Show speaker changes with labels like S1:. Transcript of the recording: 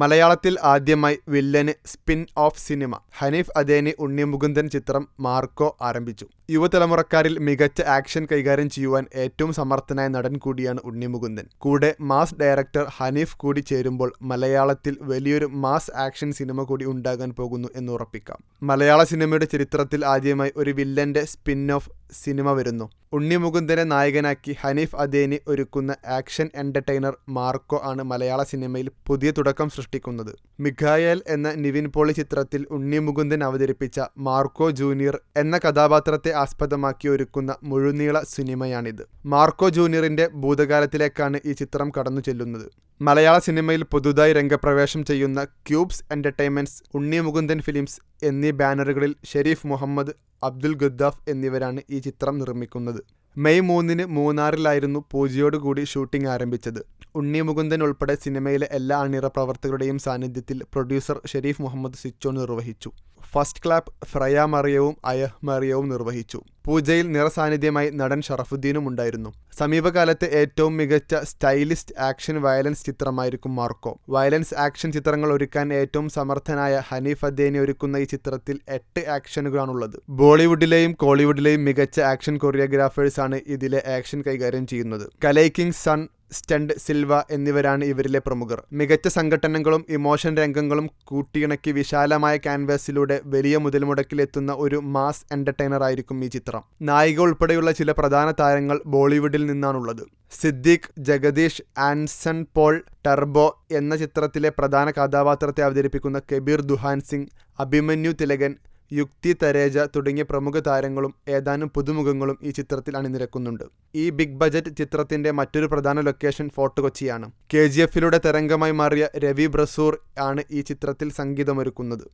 S1: മലയാളത്തിൽ ആദ്യമായി വില്ലന് സ്പിൻ ഓഫ് സിനിമ. ഹനീഫ് അദേനി ഉണ്ണിമുകുന്ദൻ ചിത്രം മാർക്കോ ആരംഭിച്ചു. യുവതലമുറക്കാരിൽ മികച്ച ആക്ഷൻ കൈകാര്യം ചെയ്യുവാൻ ഏറ്റവും സമർത്ഥനായ നടൻ കൂടിയാണ് ഉണ്ണിമുകുന്ദൻ. കൂടെ മാസ് ഡയറക്ടർ ഹനീഫ് കൂടി ചേരുമ്പോൾ മലയാളത്തിൽ വലിയൊരു മാസ് ആക്ഷൻ സിനിമ കൂടി ഉണ്ടാകാൻ പോകുന്നു എന്ന് ഉറപ്പിക്കാം മലയാള സിനിമയുടെ ചരിത്രത്തിൽ ആദ്യമായി ഒരു വില്ലന്റെ സ്പിൻ ഓഫ് സിനിമ വരുന്നു. ഉണ്ണിമുകുന്ദനെ നായകനാക്കി ഹനീഫ് അദേനി ഒരുക്കുന്ന ആക്ഷൻ എന്റർടൈനർ മാർക്കോ ആണ് മലയാള സിനിമയിൽ പുതിയ തുടക്കം സൃഷ്ടിക്കുന്നത്. മിഖായേൽ എന്ന നിവിൻ പോളി ചിത്രത്തിൽ ഉണ്ണിമുകുന്ദൻ അവതരിപ്പിച്ച മാർക്കോ ജൂനിയർ എന്ന കഥാപാത്രത്തെ ആസ്പദമാക്കി ഒരുക്കുന്ന മുഴുനീള സിനിമയാണിത്. മാർക്കോ ജൂനിയറിന്റെ ഭൂതകാലത്തിലേക്കാണ് ഈ ചിത്രം കടന്നു ചെല്ലുന്നത് മലയാള സിനിമയിൽ പുതുതായി രംഗപ്രവേശം ചെയ്യുന്ന Cubes Entertainments Unni Mukundan films എന്നീ ബാനറുകളിൽ ഷെരീഫ് മുഹമ്മദ് അബ്ദുൽ ഗദ്ദാഫ് എന്നിവരാണ് ഈ ചിത്രം നിർമ്മിക്കുന്നത്. മെയ് മൂന്നിന് മൂന്നാറിലായിരുന്നു പൂജയോടുകൂടി ഷൂട്ടിംഗ് ആരംഭിച്ചത്. ഉണ്ണി മുകുന്ദൻ ഉൾപ്പെടെ സിനിമയിലെ എല്ലാ അണിറ പ്രവർത്തകരുടെയും സാന്നിധ്യത്തിൽ പ്രൊഡ്യൂസർ ഷെരീഫ് മുഹമ്മദ് സ്വിച്ച് നിർവഹിച്ചു. ഫസ്റ്റ് ക്ലാപ്പ് ഫ്രയ മറിയവും അയഹ് മറിയവും നിർവഹിച്ചു. പൂജയിൽ നിറസാന്നിധ്യമായി നടൻ ഷറഫുദ്ദീനും ഉണ്ടായിരുന്നു. സമീപകാലത്തെ ഏറ്റവും മികച്ച സ്റ്റൈലിസ്റ്റ് ആക്ഷൻ വയലൻസ് ചിത്രമായിരിക്കും മാർക്കോ. വയലൻസ് ആക്ഷൻ ചിത്രങ്ങൾ ഒരുക്കാൻ ഏറ്റവും സമർത്ഥനായ ഹനീഫ് അദ്ദേനി ഒരുക്കുന്ന ഈ ചിത്രത്തിൽ എട്ട് ആക്ഷനുകളാണുള്ളത്. ബോളിവുഡിലെയും കോളിവുഡിലെയും മികച്ച ആക്ഷൻ കൊറിയോഗ്രാഫേഴ്സാണ് ഇതിലെ ആക്ഷൻ കൈകാര്യം ചെയ്യുന്നത്. കലൈക്കിംഗ് സൺ സ്റ്റണ്ട് സിൽവ എന്നിവരാണ് ഇവരിലെ പ്രമുഖർ. മികച്ച സംഘടനകളും ഇമോഷൻ രംഗങ്ങളും കൂട്ടിയിണക്കി വിശാലമായ ക്യാൻവാസിലൂടെ വലിയ മുതൽമുടക്കിലെത്തുന്ന ഒരു മാസ് എന്റർടൈനർ ആയിരിക്കും ഈ ചിത്രം. നായിക ഉൾപ്പെടെയുള്ള ചില പ്രധാന താരങ്ങൾ ബോളിവുഡിൽ നിന്നാണുള്ളത്. സിദ്ദീഖ് ജഗദീഷ് ആൻസൺ പോൾ ടർബോ എന്ന ചിത്രത്തിലെ പ്രധാന കഥാപാത്രത്തെ അവതരിപ്പിക്കുന്ന കബീർ ദുഹാൻ സിംഗ് അഭിമന്യു തിലകൻ യുക്തി തരേജ തുടങ്ങിയ പ്രമുഖ താരങ്ങളും ഏതാനും പുതുമുഖങ്ങളും ഈ ചിത്രത്തിൽ അണിനിരക്കുന്നുണ്ട്. ഈ ബിഗ് ബജറ്റ് ചിത്രത്തിന്റെ മറ്റൊരു പ്രധാന ലൊക്കേഷൻ ഫോർട്ട് കൊച്ചിയാണ്. കെ ജി എഫിലൂടെ തരംഗമായി മാറിയ രവി ബ്രസൂർ ആണ് ഈ ചിത്രത്തിൽ സംഗീതമൊരുക്കുന്നത്.